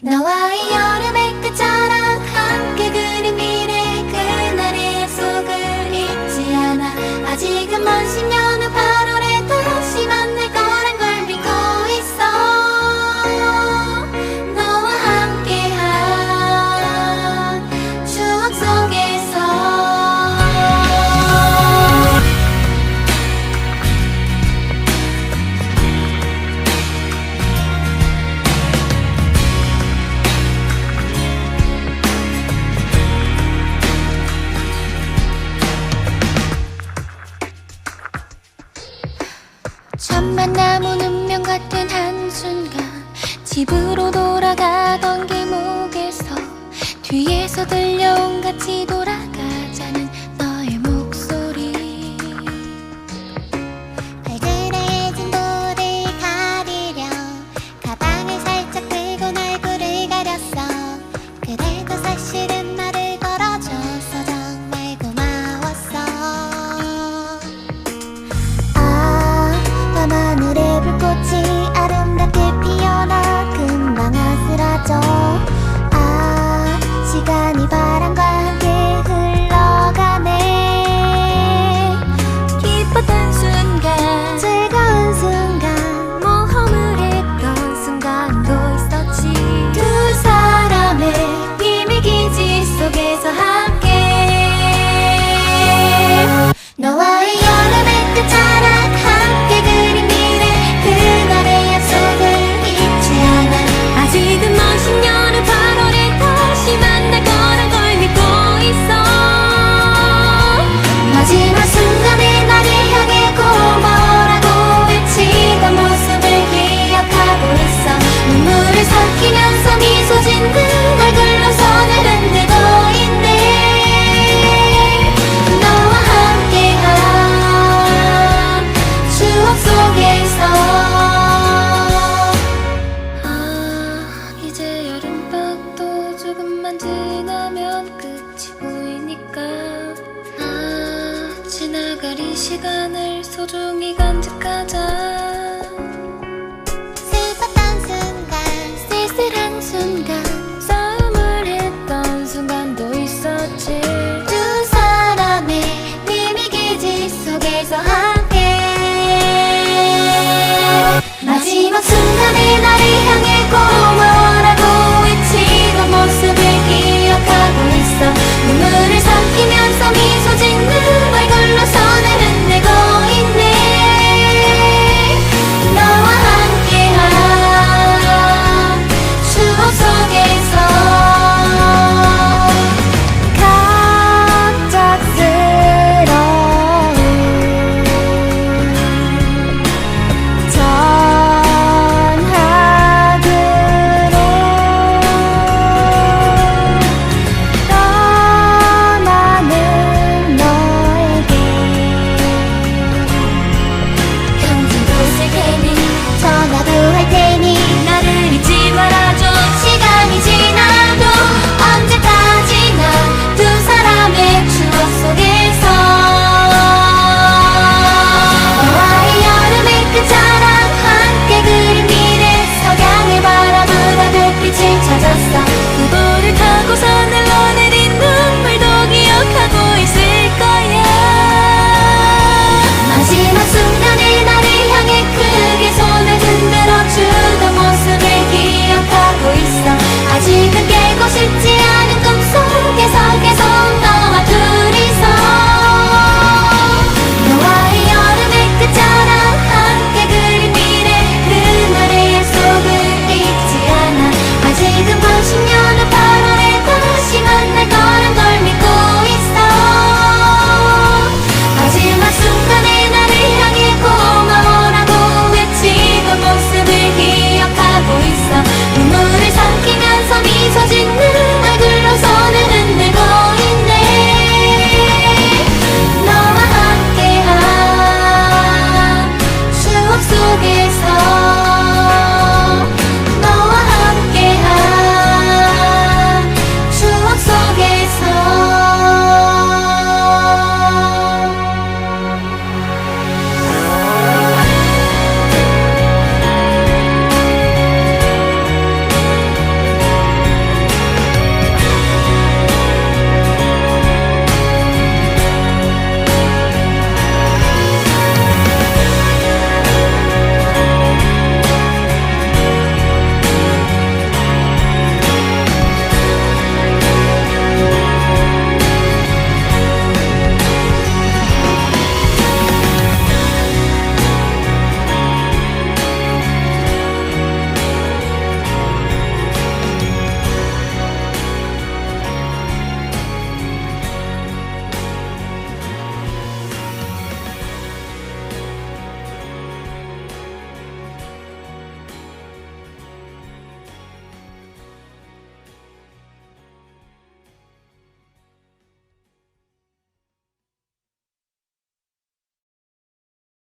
너와의 집으로 돌아가던 길목에서 뒤에서 들려온 같이 돌아 시간이 바람과 날 소중히 간직하자. 슬펐던 순간 쓸쓸한 순간. 싸움을 했던 순간도 있었지. 두 사람의 미미기지 속에서 함께. 마지막 순간에 나를 향해 고마워.